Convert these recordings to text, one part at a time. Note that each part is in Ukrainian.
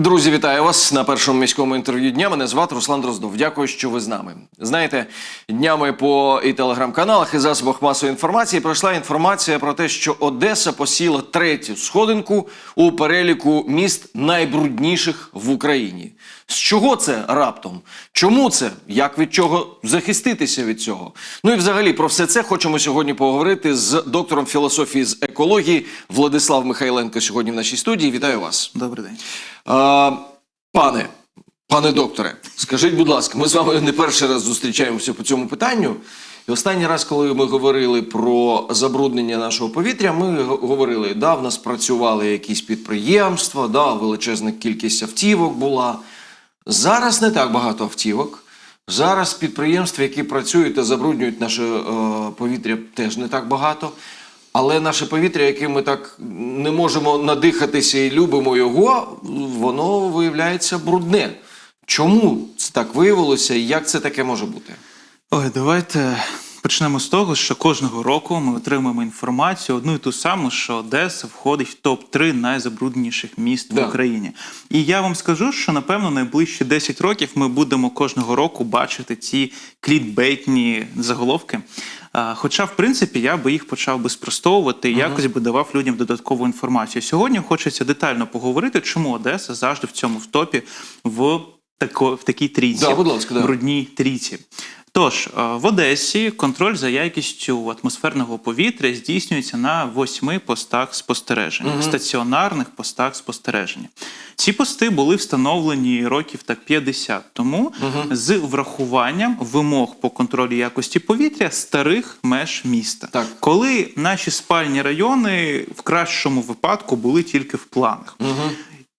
Друзі, вітаю вас на першому міському інтерв'ю дня. Мене звати Руслан Дроздов. Дякую, що ви з нами. Знаєте, днями по і телеграм-каналах, і засобах масової інформації пройшла інформація про те, що Одеса посіла третю сходинку у переліку міст найбрудніших в Україні. З чого це раптом? Чому це? Як від чого захиститися від цього? Ну і взагалі про все це хочемо сьогодні поговорити з доктором філософії з екології Владислав Михайленко сьогодні в нашій студії. Вітаю вас. Добрий день. А, пане, пане докторе, скажіть, будь ласка, ми з вами не перший раз зустрічаємося по цьому питанню. І останній раз, коли ми говорили про забруднення нашого повітря, ми говорили, да, в нас працювали якісь підприємства, да, величезна кількість автівок була. Зараз не так багато автівок. Зараз підприємств, які працюють та забруднюють наше е, повітря, теж не так багато. Але наше повітря, яке ми так не можемо надихатися і любимо його, воно виявляється брудне. Чому це так виявилося і як це таке може бути? Ой, давайте почнемо з того, що кожного року ми отримуємо інформацію одну і ту саму, що Одеса входить в топ-3 найзабрудніших міст Да. в Україні. І я вам скажу, що напевно найближчі 10 років ми будемо кожного року бачити ці клітбейтні заголовки. Хоча, в принципі, я би їх почав би спростовувати і якось би давав людям додаткову інформацію. Сьогодні хочеться детально поговорити, чому Одеса завжди в цьому в топі в тако, в такій трійці, Да, будь ласка, да. брудній трійці. Тож е, в Одесі контроль за якістю атмосферного повітря здійснюється на восьми постах спостереження, стаціонарних постах спостереження. Ці пости були встановлені років так 50 тому з врахуванням вимог по контролю якості повітря старих меж міста, Так. коли наші спальні райони в кращому випадку були тільки в планах.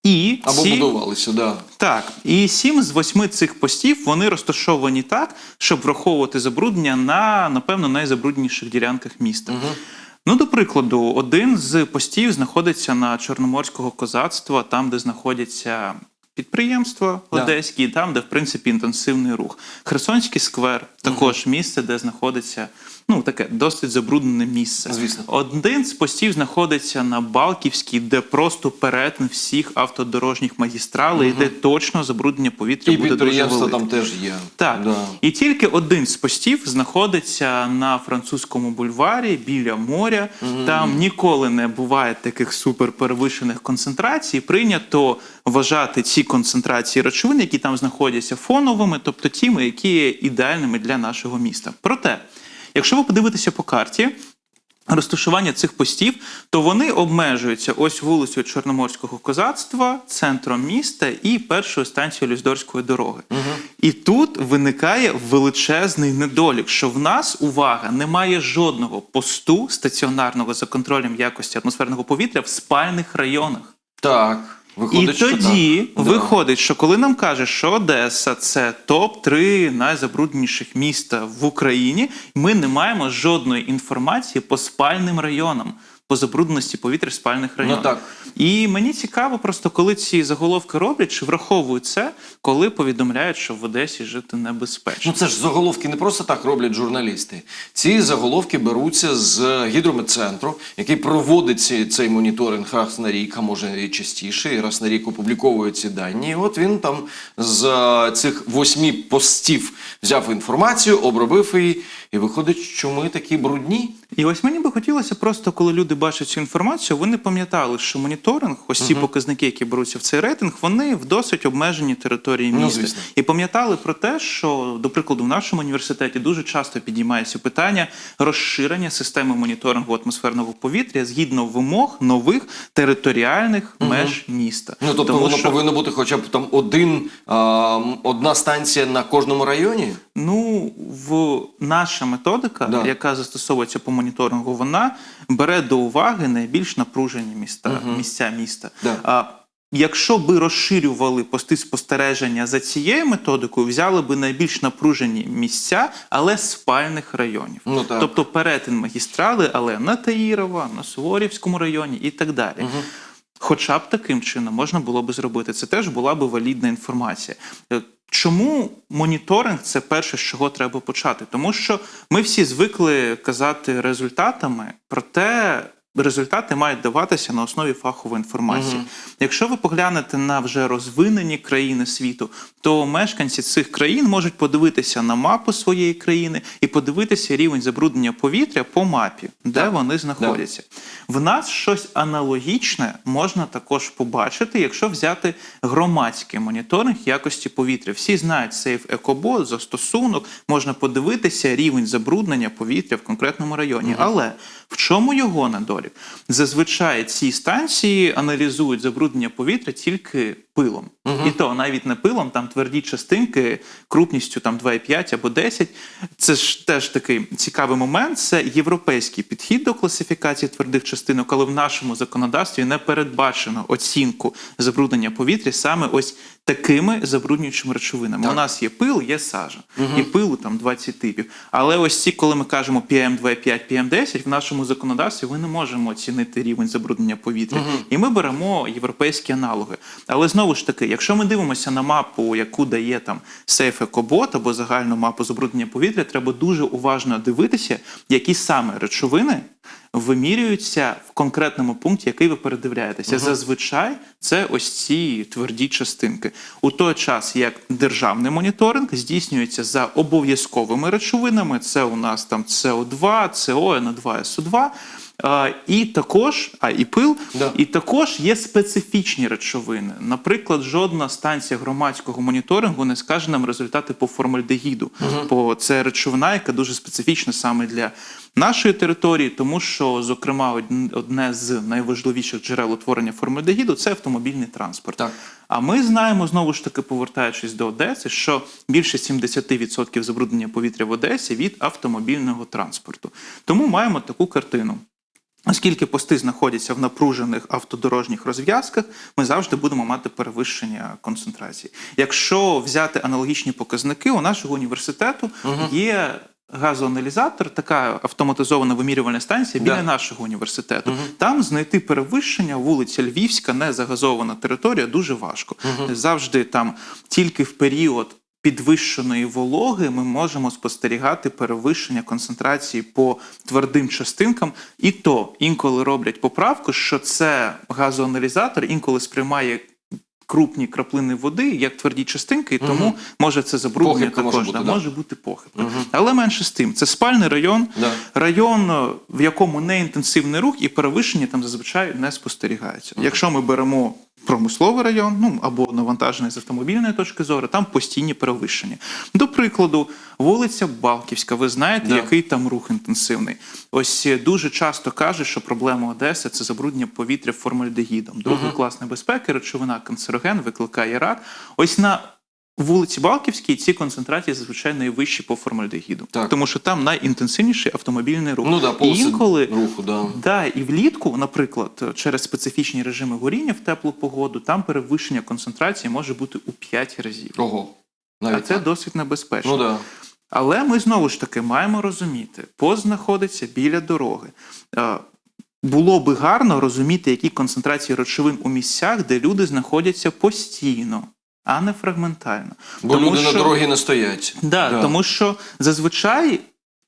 І Або ці... будувалися, да. Так, і сім з восьми цих постів вони розташовані так, щоб враховувати забруднення на напевно найзабрудніших ділянках міста. Ну, до прикладу, один з постів знаходиться на Чорноморського козацтва, там, де знаходяться підприємства Да. одеські, там, де в принципі інтенсивний рух. Херсонський сквер також місце, де знаходиться ну таке досить забруднене місце. Звісно. Один з постів знаходиться на Балківській, де просто перетин всіх автодорожніх магістралей, де точно забруднення повітря І буде дуже велике. там теж є. Так, Да. і тільки один з постів знаходиться на французькому бульварі біля моря. Там ніколи не буває таких суперперевищених концентрацій. Прийнято вважати ці концентрації речовин, які там знаходяться, фоновими, тобто тими, які є ідеальними для нашого міста. Проте, якщо ви подивитеся по карті. Розташування цих постів, то вони обмежуються ось вулицею Чорноморського козацтва, центром міста і першою станцією Люздорської дороги. І тут виникає величезний недолік, що в нас увага немає жодного посту стаціонарного за контролем якості атмосферного повітря в спальних районах. Так. Виходить, І що тоді так. Да. виходить, що коли нам каже, що Одеса це топ-3 найзабрудніших міста в Україні, ми не маємо жодної інформації по спальним районам, по забрудненості повітря в спальних районах. Ну, так. І мені цікаво, просто коли ці заголовки роблять, чи враховують це, коли повідомляють, що в Одесі жити небезпечно. Ну це ж заголовки не просто так роблять журналісти. Ці заголовки беруться з гідрометцентру, який проводить ці- цей моніторинг раз на рік, а може і частіше, і раз на рік опубліковує ці дані. І от він там з е, цих восьми постів взяв інформацію, обробив її, і виходить, що ми такі брудні. І ось мені би хотілося просто, коли люди бачать цю інформацію, вони пам'ятали, що моніторинг, ось ці показники, які беруться в цей рейтинг, вони в досить обмеженій території Ну, міста. звісно. і пам'ятали про те, що, до прикладу, в нашому університеті дуже часто підіймається питання розширення системи моніторингу атмосферного повітря згідно вимог нових територіальних меж міста. Ну тобто Тому воно що- повинно бути хоча б там один, а, одна станція на кожному районі. Ну, в наша методика, Да. яка застосовується по моніторингу, вона бере до уваги найбільш напружені міста, місця міста. Да. А якщо би розширювали пости спостереження за цією методикою, взяли би найбільш напружені місця, але спальних районів. Ну, так. Тобто перетин магістрали, але на Таїрова, на Суворівському районі і так далі. Хоча б таким чином можна було би зробити. Це теж була би валідна інформація. Чому моніторинг це перше, з чого треба почати? Тому що ми всі звикли казати результатами, проте результати мають даватися на основі фахової інформації. Якщо ви поглянете на вже розвинені країни світу, то мешканці цих країн можуть подивитися на мапу своєї країни і подивитися рівень забруднення повітря по мапі, де Так. вони знаходяться. В нас щось аналогічне можна також побачити, якщо взяти громадський моніторинг якості повітря. Всі знають Safe EcoBot, застосунок, можна подивитися рівень забруднення повітря в конкретному районі. Але в чому його недолік? Зазвичай ці станції аналізують забруднення повітря тільки пилом. І то навіть не пилом, там тверді частинки крупністю там 2,5 або 10. Це ж теж такий цікавий момент. Це європейський підхід до класифікації твердих частинок, але в нашому законодавстві не передбачено оцінку забруднення повітря саме ось такими забруднюючими речовинами. Так. У нас є пил, є сажа, і пилу там 20 типів. Але ось ці, коли ми кажемо PM2,5, PM10, в нашому законодавстві ми не можемо оцінити рівень забруднення повітря. І ми беремо європейські аналоги. Але знову ж таки, якщо ми дивимося на мапу, яку дає там Safe EcoBot або загальну мапу забруднення повітря, треба дуже уважно дивитися, які саме речовини вимірюються в конкретному пункті, який ви передивляєтеся. Зазвичай це ось ці тверді частинки. У той час, як державний моніторинг здійснюється за обов'язковими речовинами, це у нас там СО2, СО, Н2, СО2. А, і також, а і пил, Да. і також є специфічні речовини. Наприклад, жодна станція громадського моніторингу не скаже нам результати по формальдегіду. Бо це речовина, яка дуже специфічна саме для нашої території, тому що, зокрема, одне з найважливіших джерел утворення формальдегіду це автомобільний транспорт. Так. А ми знаємо знову ж таки, повертаючись до Одеси, що більше 70% забруднення повітря в Одесі від автомобільного транспорту. Тому маємо таку картину. Оскільки пости знаходяться в напружених автодорожніх розв'язках, ми завжди будемо мати перевищення концентрації. Якщо взяти аналогічні показники, у нашого університету є газоаналізатор, така автоматизована вимірювальна станція біля Да. нашого університету. Там знайти перевищення вулиця Львівська, не загазована територія, дуже важко. Завжди там тільки в період. Підвищеної вологи ми можемо спостерігати перевищення концентрації по твердим частинкам, і то інколи роблять поправку, що це газоаналізатор інколи сприймає крупні краплини води як тверді частинки, і тому може це забруднення Похибка може також бути, да, може бути похибка. Але менше з тим, це спальний район, Да. район, е, в якому не інтенсивний рух і перевищення там зазвичай не спостерігається. Якщо ми беремо промисловий район, ну або навантажений з автомобільної точки зору, там постійні перевищення. До прикладу, вулиця Балківська, ви знаєте, Да. який там рух інтенсивний. Ось е, дуже часто кажуть, що проблема Одеси це забруднення повітря формальдегідом. Другий клас небезпеки, речовина канцероген, викликає рак. Ось на вулиці Балківській ці концентрації зазвичай найвищі по формальдегіду, Так. тому що там найінтенсивніший автомобільний рух. Ну да, і інколи руху, да. Да, і влітку, наприклад, через специфічні режими горіння в теплу погоду, там перевищення концентрації може бути у 5 разів. Ого. А це так. досить небезпечно. Ну да. Але ми знову ж таки маємо розуміти, пост знаходиться біля дороги. Е, Було би гарно розуміти, які концентрації речовин у місцях, де люди знаходяться постійно, а не фрагментально. Бо люди на дорогі не стоять. Да, Да. Тому що зазвичай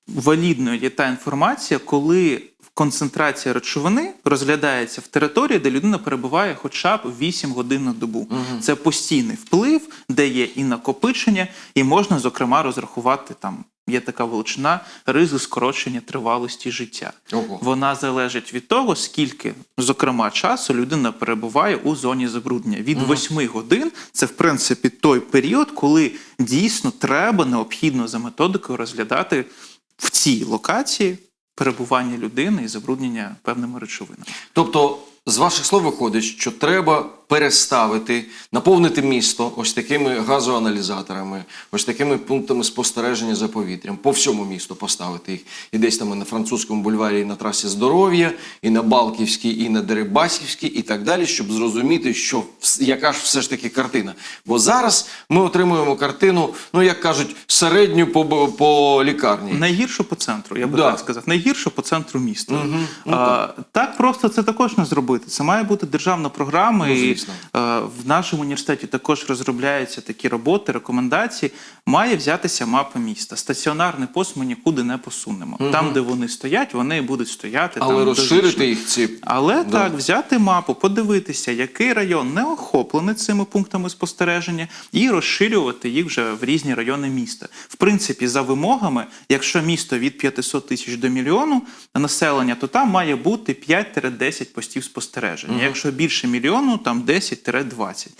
валідною є та інформація, коли концентрація речовини розглядається в території, де людина перебуває хоча б 8 годин на добу. Це постійний вплив, де є і накопичення, і можна, зокрема, розрахувати там. Є така величина ризик скорочення тривалості життя. Ого. Вона залежить від того, скільки, зокрема, часу людина перебуває у зоні забруднення. Від 8 годин це в принципі той період, коли дійсно треба необхідно за методикою розглядати в цій локації перебування людини і забруднення певними речовинами. Тобто, з ваших слов виходить, що треба переставити, наповнити місто ось такими газоаналізаторами, ось такими пунктами спостереження за повітрям. По всьому місту поставити їх. І десь там і на французькому бульварі, і на трасі здоров'я, і на Балківській, і на Дерибасівській, і так далі, щоб зрозуміти, що яка ж все ж таки картина. Бо зараз ми отримуємо картину, ну як кажуть, середню по, по лікарні. Найгірше по центру, я би Да. так сказав. Найгірше по центру міста. Мгм. Ну, а, так просто це також не зробити. Це має бути державна програма, Ну, і звісно. Е, В нашому університеті також розробляються такі роботи, рекомендації. Має взятися мапа міста. Стаціонарний пост ми нікуди не посунемо. Там, де вони стоять, вони будуть стояти. Але там, розширити їх ці. Але Да. так, взяти мапу, подивитися, який район не охоплений цими пунктами спостереження, і розширювати їх вже в різні райони міста. В принципі, за вимогами, якщо місто від 500 тисяч до мільйону населення, то там має бути 5-10 постів спостереження. Якщо більше мільйону, там 10-20.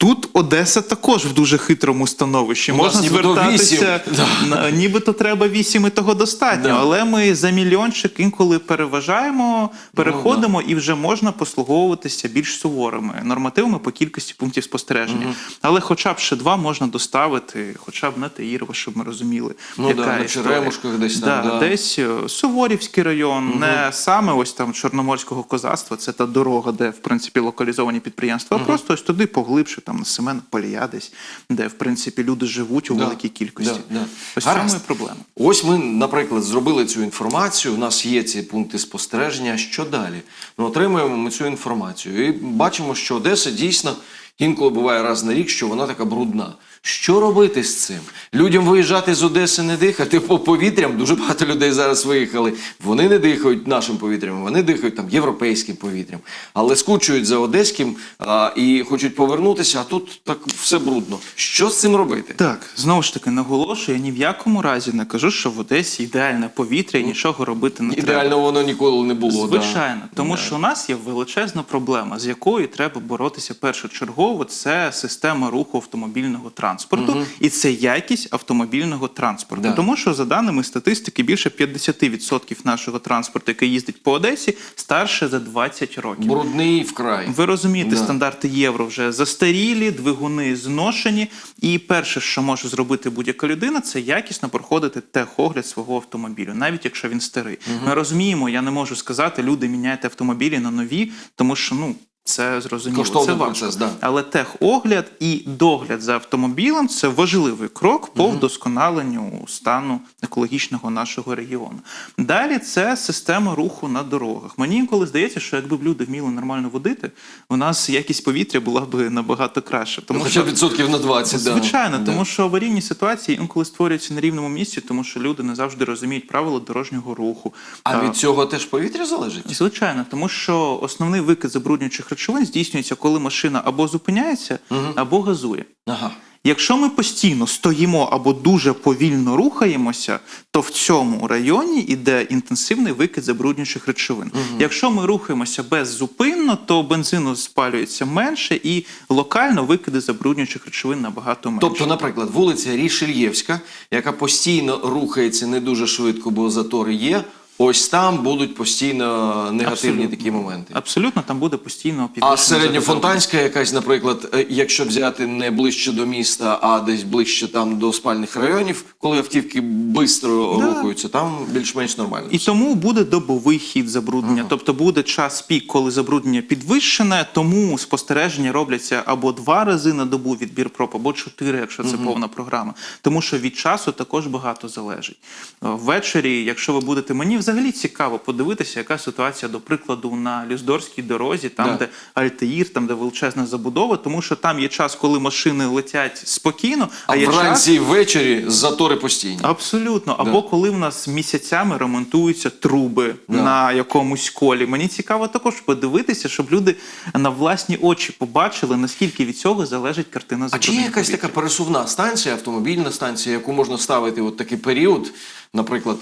Тут Одеса також в дуже хитрому становищі. У нас Можна нібито звертатися, на- нібито треба вісім і того достатньо, Да. але ми за мільйончик інколи переважаємо, переходимо і вже можна послуговуватися більш суворими нормативами по кількості пунктів спостереження. Але хоча б ще два можна доставити, хоча б на Таїрово, щоб ми розуміли, Ну яка да, на. Черемушках десь там, Да, да. Десь е, Суворівський район, не саме ось там Чорноморського козацтва, це та дорога, де в принципі локалізовані підприємства, а просто ось туди поглибше, там Семен Полія десь, де в принципі люди живуть у Да, великій кількості. да, да. Ось Гаразд. цьому і проблема. Ось ми, наприклад, зробили цю інформацію. У нас є ці пункти спостереження. Що далі? Ну, отримуємо ми цю інформацію і бачимо, що Одеса дійсно інколи буває раз на рік, що вона така брудна. Що робити з цим? Людям виїжджати з Одеси не дихати по повітрям. Дуже багато людей зараз виїхали. Вони не дихають нашим повітрям, вони дихають там європейським повітрям, але скучують за одеським а, і хочуть повернутися. А тут так все брудно. Що з цим робити? Так, знову ж таки наголошую, я ні в якому разі не кажу, що в Одесі ідеальне повітря і нічого робити не треба. Ідеально воно ніколи не було. да. Звичайно, тому що у нас є величезна проблема, з якою треба боротися першочергово. Це система руху автомобільного транспорту, і це якість автомобільного транспорту. Да. Тому що за даними статистики, більше 50% нашого транспорту, який їздить по Одесі, старше за 20 років. Брудний вкрай. Ви розумієте, Да. стандарти євро вже застарілі, двигуни зношені. І перше, що може зробити будь-яка людина, це якісно проходити техогляд свого автомобілю, навіть якщо він старий. Ми розуміємо, я не можу сказати, люди міняйте автомобілі на нові, тому що ну. Це зрозуміло, Коштовний це важко. процес, да. Але техогляд і догляд за автомобілем це важливий крок по вдосконаленню стану екологічного нашого регіону. Далі це система руху на дорогах. Мені інколи здається, що якби б люди вміли нормально водити, у нас якість повітря була б набагато краще. Тому Ну, що хоча б відсотків на 20, да. Звичайно, тому що аварійні ситуації інколи створюються на рівному місці, тому що люди не завжди розуміють правила дорожнього руху. А від цього теж повітря залежить? Звичайно, тому що основний викид забруднюючих речовин здійснюється, коли машина або зупиняється, або газує. Ага. Якщо ми постійно стоїмо або дуже повільно рухаємося, то в цьому районі йде інтенсивний викид забруднюючих речовин. Якщо ми рухаємося беззупинно, то бензину спалюється менше і локально викиди забруднюючих речовин набагато менше. Тобто, наприклад, вулиця Рішельєвська, яка постійно рухається не дуже швидко, бо затори є. Ось там будуть постійно негативні Абсолютно. такі моменти. Абсолютно, там буде постійно А середньофонтанська якась, наприклад, е, якщо взяти не ближче до міста, а десь ближче там до спальних районів, коли автівки швидко Да. рухаються, там більш-менш нормально. І тому буде добовий хід забруднення, тобто буде час пік, коли забруднення підвищене, тому спостереження робляться або два рази на добу відбір проб, або чотири, якщо це повна програма. Тому що від часу також багато залежить. Е, Ввечері, якщо ви будете, мені взагалі цікаво подивитися, яка ситуація, до прикладу, на Люздорській дорозі, там Да. де Альтаїр, там де величезна забудова, тому що там є час, коли машини летять спокійно, а, а є час. вранці і ввечері затори постійні. Абсолютно. Або коли в нас місяцями ремонтуються труби Да. на якомусь колі. Мені цікаво також подивитися, щоб люди на власні очі побачили, наскільки від цього залежить картина А чи є якась така пересувна станція, автомобільна станція, яку можна ставити от такий період? Наприклад,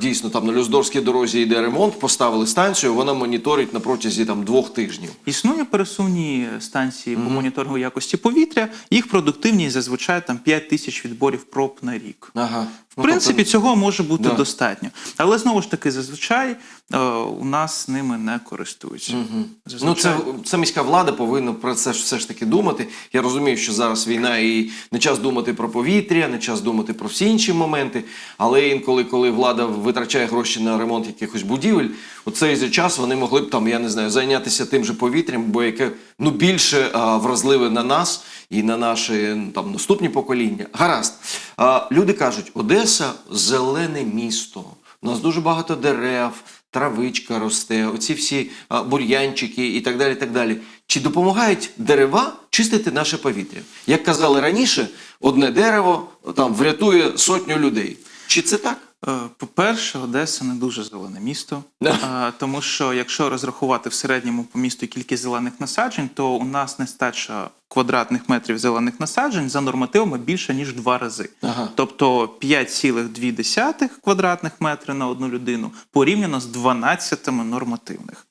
дійсно там на Люздорській дорозі йде ремонт, поставили станцію, вона моніторить на протязі там двох тижнів. Існує пересувні станції по моніторингу якості повітря. Їх продуктивність зазвичай там 5 тисяч відборів проб на рік. Ага. В принципі, цього може бути Ну, Да. достатньо. Але знову ж таки, зазвичай е, у нас ними не користуються. Ну, Зазвичай. це, це міська влада повинна про це ж все ж таки думати. Я розумію, що зараз війна і не час думати про повітря, не час думати про всі інші моменти. Але інколи, коли влада витрачає гроші на ремонт якихось будівель, у цей час вони могли б там, я не знаю, зайнятися тим же повітрям, бо яке ну більше а, вразливе на нас і на наші там наступні покоління. Гаразд. А, люди кажуть, Одеса зелене місто. У нас дуже багато дерев, травичка росте, оці всі а, бур'янчики і так далі. так далі. чи допомагають дерева чистити наше повітря? Як казали раніше, одне дерево там врятує сотню людей. Чи це так? Е, По-перше, Одеса не дуже зелене місто, Е, тому що якщо розрахувати в середньому по місту кількість зелених насаджень, то у нас нестача квадратних метрів зелених насаджень за нормативами більше ніж два рази. Ага. Тобто 5,2 квадратних метри на одну людину порівняно з 12 нормативних.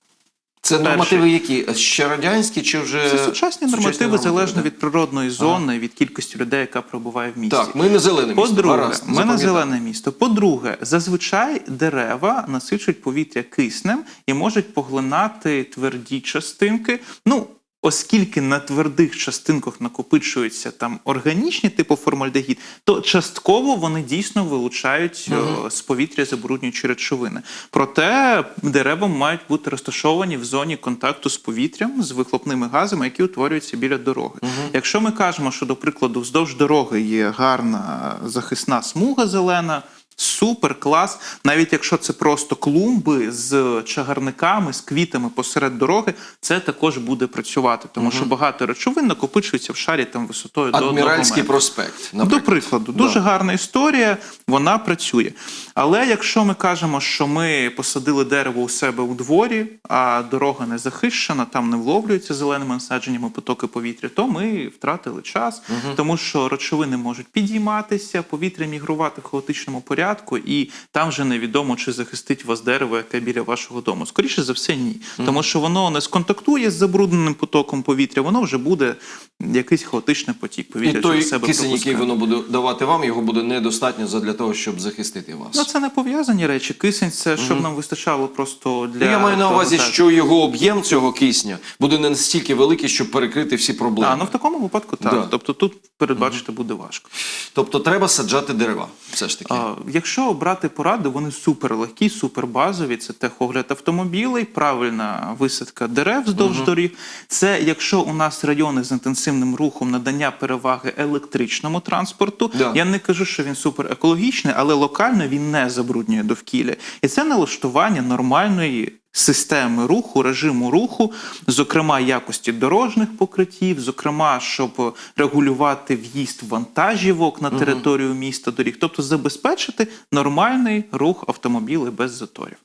Це нормативи які? Ще радянські чи вже Це сучасні нормативи нормативи, залежно від природної зони, від кількості людей, яка перебуває в місті. Так, ми не зелене місто. По-друге, ми не зелене місто. По-друге, зазвичай дерева насичують повітря киснем і можуть поглинати тверді частинки. Ну, оскільки на твердих частинках накопичуються там органічні, типу формальдегід, то частково вони дійсно вилучають е, з повітря забруднюючі речовини. Проте дерева мають бути розташовані в зоні контакту з повітрям, з вихлопними газами, які утворюються біля дороги. Якщо ми кажемо, що, до прикладу, вздовж дороги є гарна захисна смуга зелена. Супер клас, навіть якщо це просто клумби з чагарниками, з квітами посеред дороги, це також буде працювати, тому що багато речовин накопичується в шарі там висотою до Адміральський проспект. До прикладу, дуже гарна історія, вона працює. Але якщо ми кажемо, що ми посадили дерево у себе у дворі, а дорога не захищена, там не вловлюються зеленими насадженнями потоки повітря, то ми втратили час, тому що речовини можуть підійматися, повітря мігрувати в хаотичному порядку, і там вже невідомо, чи захистить вас дерево, яке біля вашого дому. Скоріше за все, ні. Тому що воно не сконтактує з забрудненим потоком повітря, воно вже буде якийсь хаотичний потік повітря І той через себе кисень, який воно буде давати вам, його буде недостатньо для того, щоб захистити вас. Ну, це не пов'язані речі. Кисень це щоб нам вистачало просто для Ну, я маю на увазі, що його об'єм цього кисня буде не настільки великий, щоб перекрити всі проблеми. А, ну в такому випадку так. Да. Тобто тут передбачити буде важко. Тобто треба саджати дерева. Все ж таки. А, якщо обрати поради, вони супер легкі, супер базові. Це техогляд автомобілей, правильна висадка дерев вздовж доріг. Це якщо у нас райони з інтенсивним рухом надання переваги електричному транспорту. Да. Я не кажу, що він супер екологічний, але локально він не забруднює довкілля. І це налаштування нормальної. Системи руху, режиму руху, зокрема якості дорожніх покриттів, зокрема, щоб регулювати в'їзд вантажівок на територію міста доріг, тобто забезпечити нормальний рух автомобілів без заторів.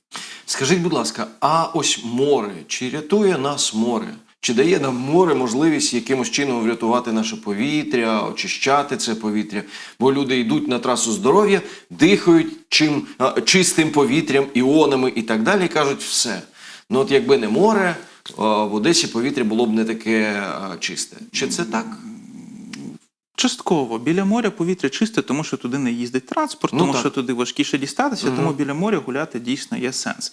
Скажіть, будь ласка, а ось море, чи рятує нас море? Чи дає нам море можливість якимось чином врятувати наше повітря, очищати це повітря? Бо люди йдуть на трасу здоров'я, дихають чим, чистим повітрям, іонами і так далі, і кажуть, все. Ну от якби не море, в Одесі повітря було б не таке чисте. Чи це так? Частково біля моря повітря чисте, тому що туди не їздить транспорт, Ну, тому так. що туди важкіше дістатися, тому біля моря гуляти дійсно є сенс.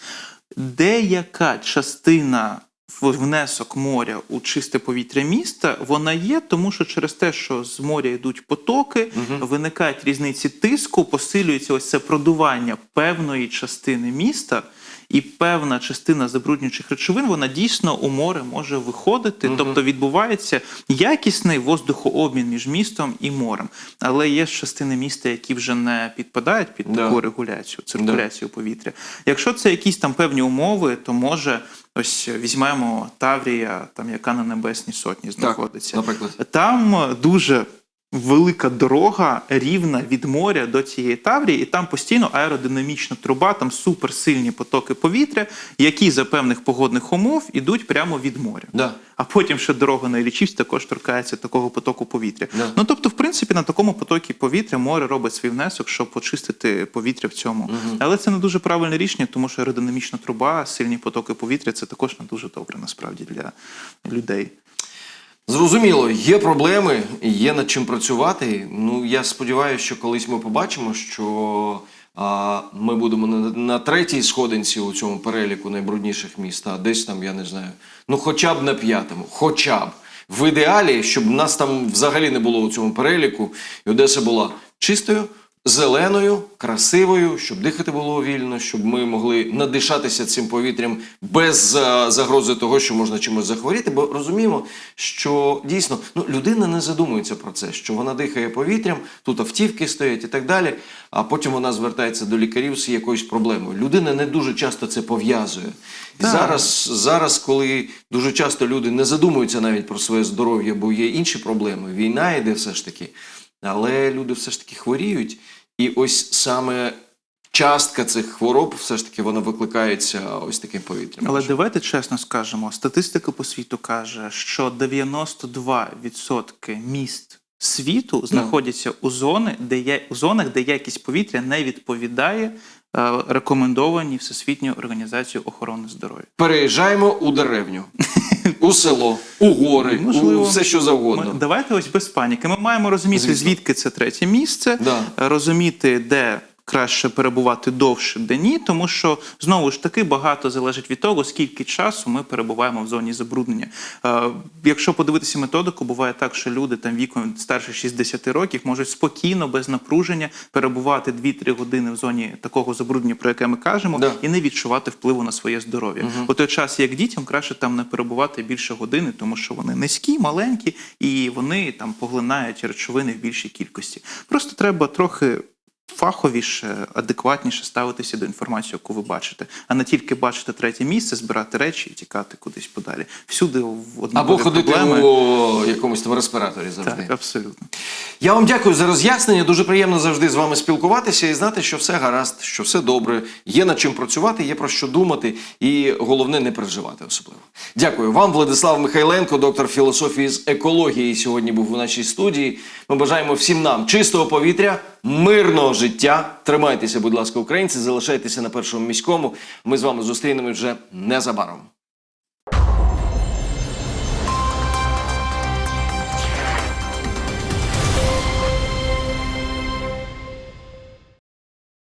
Деяка частина внесок моря у чисте повітря міста, вона є, тому що через те, що з моря йдуть потоки, виникають різниці тиску, посилюється ось це продування певної частини міста. І певна частина забруднюючих речовин вона дійсно у море може виходити, тобто відбувається якісний воздухообмін між містом і морем. Але є частини міста, які вже не підпадають під Да. таку регуляцію, циркуляцію повітря. Якщо це якісь там певні умови, то може ось візьмемо Таврія, там яка на небесній сотні знаходиться. наприклад. Там дуже велика дорога рівна від моря до цієї Таврії, і там постійно аеродинамічна труба, там суперсильні потоки повітря, які за певних погодних умов ідуть прямо від моря. Да. А потім ще дорога на Іллічівськ також торкається такого потоку повітря. Да. Ну тобто, в принципі, на такому потокі повітря море робить свій внесок, щоб почистити повітря в цьому. Але це не дуже правильне рішення, тому що аеродинамічна труба, сильні потоки повітря це також не дуже добре насправді для людей. Зрозуміло, є проблеми, є над чим працювати. Ну я сподіваюся, що колись ми побачимо, що а, ми будемо на, на третій сходинці у цьому переліку найбрудніших міст, а десь там, я не знаю, ну хоча б на п'ятому, хоча б. В ідеалі, щоб нас там взагалі не було у цьому переліку, і Одеса була чистою, зеленою, красивою, щоб дихати було вільно, щоб ми могли надишатися цим повітрям без е, загрози того, що можна чимось захворіти. Бо розуміємо, що дійсно ну, людина не задумується про це, що вона дихає повітрям, тут автівки стоять і так далі. А потім вона звертається до лікарів з якоюсь проблемою. Людина не дуже часто це пов'язує. І зараз, зараз, коли дуже часто люди не задумуються навіть про своє здоров'я, бо є інші проблеми. Війна йде все ж таки. Але люди все ж таки хворіють. І ось саме частка цих хвороб все ж таки вона викликається ось таким повітрям. Але давайте чесно скажемо, статистика по світу каже, що 92% міст світу знаходяться у зони, де є у зонах, де якість повітря не відповідає е, рекомендованій Всесвітньою організацією охорони здоров'я. Переїжджаємо у деревню, у село, у гори, Можливо. у все що завгодно. Ми, давайте ось без паніки. Ми маємо розуміти, Звісно. звідки це третє місце, Да. розуміти, де краще перебувати довше, де ні, тому що знову ж таки багато залежить від того, скільки часу ми перебуваємо в зоні забруднення. Е, якщо подивитися методику, буває так, що люди там віком старше 60 років можуть спокійно, без напруження перебувати 2-3 години в зоні такого забруднення, про яке ми кажемо, Да. і не відчувати впливу на своє здоров'я. У той час, як дітям, краще там не перебувати більше години, тому що вони низькі, маленькі, і вони там поглинають речовини в більшій кількості. Просто треба трохи. Фаховіше, адекватніше ставитися до інформації, яку ви бачите, а не тільки бачити третє місце, збирати речі і тікати кудись подалі. Всюди в одному Або ходити проблеми. у якомусь там респіраторі завжди. Так, абсолютно. Я вам дякую за роз'яснення. Дуже приємно завжди з вами спілкуватися і знати, що все гаразд, що все добре, є над чим працювати, є про що думати, і головне не переживати особливо. Дякую вам, Владислав Михайленко, доктор філософії з екології. Сьогодні був у нашій студії. Ми бажаємо всім нам чистого повітря, мирного життя. Тримайтеся, будь ласка, українці, залишайтеся на першому міському. Ми з вами зустрінемось вже незабаром.